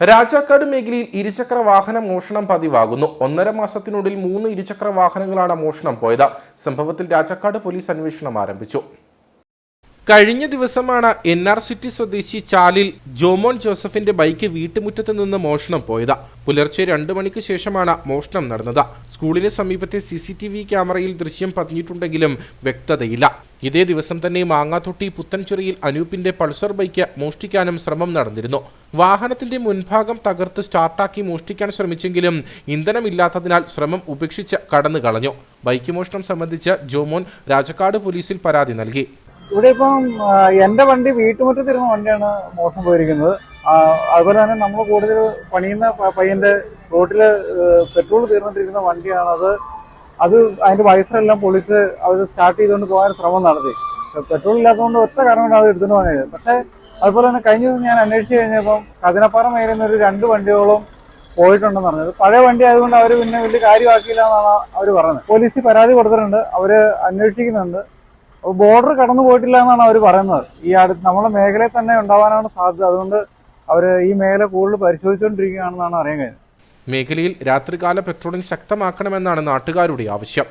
രാജാക്കാട് മേഖലയിൽ ഇരുചക്ര വാഹന മോഷണം പതിവാകുന്നു. ഒന്നര മാസത്തിനുള്ളിൽ മൂന്ന് ഇരുചക്ര വാഹനങ്ങളാണ് മോഷണം പോയത്. സംഭവത്തിൽ രാജാക്കാട് പോലീസ് അന്വേഷണം ആരംഭിച്ചു. കഴിഞ്ഞ ദിവസമാണ് എൻ ആർ സിറ്റി സ്വദേശി ചാലിൽ ജോമോൻ ജോസഫിന്റെ ബൈക്ക് വീട്ടുമുറ്റത്ത് നിന്ന് മോഷണം പോയത്. പുലർച്ചെ രണ്ടു മണിക്ക് ശേഷമാണ് മോഷണം നടന്നത്. സ്കൂളിന് സമീപത്തെ സി സി ടി വി ക്യാമറയിൽ ദൃശ്യം പതിഞ്ഞിട്ടുണ്ടെങ്കിലും വ്യക്തതയില്ല. ഇതേ ദിവസം തന്നെ മാങ്ങാത്തൊട്ടി പുത്തൻചിറയിൽ അനൂപിന്റെ പൾസർ ബൈക്ക് മോഷ്ടിക്കാനും ശ്രമം നടന്നിരുന്നു. വാഹനത്തിന്റെ മുൻഭാഗം തകർത്ത് സ്റ്റാർട്ടാക്കി മോഷ്ടിക്കാൻ ശ്രമിച്ചെങ്കിലും ഇന്ധനമില്ലാത്തതിനാൽ ശ്രമം ഉപേക്ഷിച്ച് കടന്നു കളഞ്ഞു ബൈക്ക് മോഷണം സംബന്ധിച്ച് ജോമോൻ രാജക്കാട് പോലീസിൽ പരാതി നൽകി. ഇവിടെ ഇപ്പം എന്റെ വണ്ടി വീട്ടുമുറ്റത്തിരുന്ന വണ്ടിയാണ് മോശം പോയിരിക്കുന്നത്. അതുപോലെ തന്നെ നമ്മൾ കൂടുതൽ പണിയുന്ന പയ്യന്റെ റോട്ടിൽ പെട്രോൾ തീർന്നിട്ടിരിക്കുന്ന വണ്ടിയാണ് അത്. അത് അതിന്റെ വയസ്സെല്ലാം പൊളിച്ച് അവർ സ്റ്റാർട്ട് ചെയ്തുകൊണ്ട് പോകാൻ ശ്രമം നടത്തി. പെട്രോൾ ഇല്ലാത്തതുകൊണ്ട് ഒറ്റ കാരണം കൊണ്ട് അത് എടുത്തുകൊണ്ട് പോകാനായത് പക്ഷേ അതുപോലെ തന്നെ കഴിഞ്ഞ ദിവസം ഞാൻ അന്വേഷിച്ച് കഴിഞ്ഞപ്പം കതിനപ്പാറ മേലിൽ നിന്ന് ഒരു രണ്ട് വണ്ടിയോളം പോയിട്ടുണ്ടെന്ന് പറഞ്ഞത് പഴയ വണ്ടി ആയതുകൊണ്ട് അവർ പിന്നെ വലിയ കാര്യമാക്കിയില്ല എന്നാണ് അവർ പറഞ്ഞത്. പോലീസിൽ പരാതി കൊടുത്തിട്ടുണ്ട്. അവർ അന്വേഷിക്കുന്നുണ്ട്. ബോർഡർ കടന്നു പോയിട്ടില്ല എന്നാണ് അവർ പറയുന്നത്. ഈ അടുത്ത് നമ്മുടെ മേഖലയിൽ തന്നെ ഉണ്ടാവാനാണ് സാധ്യത. അതുകൊണ്ട് അവർ ഈ മേഖല കൂടുതൽ പരിശോധിച്ചുകൊണ്ടിരിക്കുകയാണെന്നാണ് അറിയാൻ കഴിഞ്ഞത്. മേഖലയിൽ രാത്രികാല പെട്രോളിംഗ് ശക്തമാക്കണമെന്നാണ് നാട്ടുകാരുടെ ആവശ്യം.